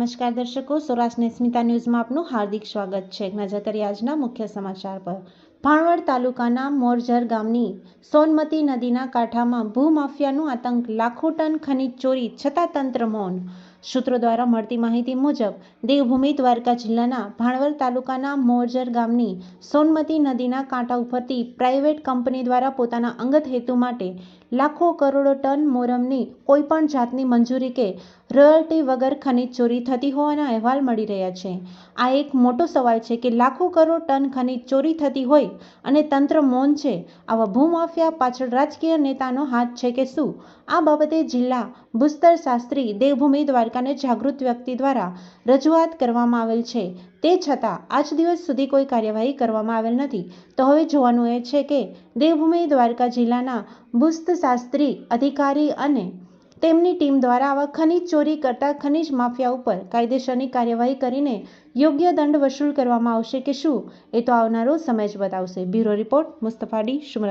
નમસ્કાર દર્શકો સૌરાષ્ટ્ર સ્મિતા ન્યૂઝમાં આપનું હાર્દિક સ્વાગત છે. એક નજર કરીએ આજના મુખ્ય સમાચાર પર. ભાણવડ તાલુકાના મોરજર ગામની સોનમતી નદીના કાંઠામાં ભૂમાફિયાનું આતંક, લાખો ટન ખનીજ ચોરી, છતાં તંત્ર મૌન સૂત્રો દ્વારા મળતી માહિતી મુજબ, દેવભૂમિ દ્વારકા જિલ્લાના ભાણવર તાલુકાના મોરજર ગામની સોનમતી નદીના કાંઠા ઉપરથી પ્રાઇવેટ કંપની દ્વારા પોતાના અંગત હેતુ માટે લાખો કરોડો ટન મોરમની કોઈપણ જાતની મંજૂરી કે રોયલ્ટી વગર ખનીજ ચોરી થતી હોવાના અહેવાલ મળી રહ્યા છે. આ એક મોટો સવાલ છે કે લાખો કરોડ ટન ખનીજ ચોરી થતી હોય અને તંત્ર મૌન છે, આવા ભૂમાફિયા પાછળ રાજકીય નેતાનો હાથ છે કે શું? આ બાબતે જિલ્લા ભૂસ્તર શાસ્ત્રી દેવભૂમિ દ્વારકાને જાગૃત વ્યક્તિ દ્વારા રજૂઆત કરવામાં આવેલ છે. તે છતાં, આજ દિવસ સુધી કોઈ કાર્યવાહી કરવામાં આવેલ નથી. તો હવે જોવાનું એ છે કે દેવભૂમિ દ્વારકા જિલ્લાના ભૂસ્ત શાસ્ત્રી અધિકારી અને તેમની ટીમ દ્વારા આવા ખનીજ ચોરી કરતા ખનીજ માફિયા ઉપર કાયદેસરની કાર્યવાહી કરીને યોગ્ય દંડ વસૂલ કરવામાં આવશે કે શું? એ તો આવનારો સમય જ બતાવશે. Bureau report, મુસ્તફાડી શુમરા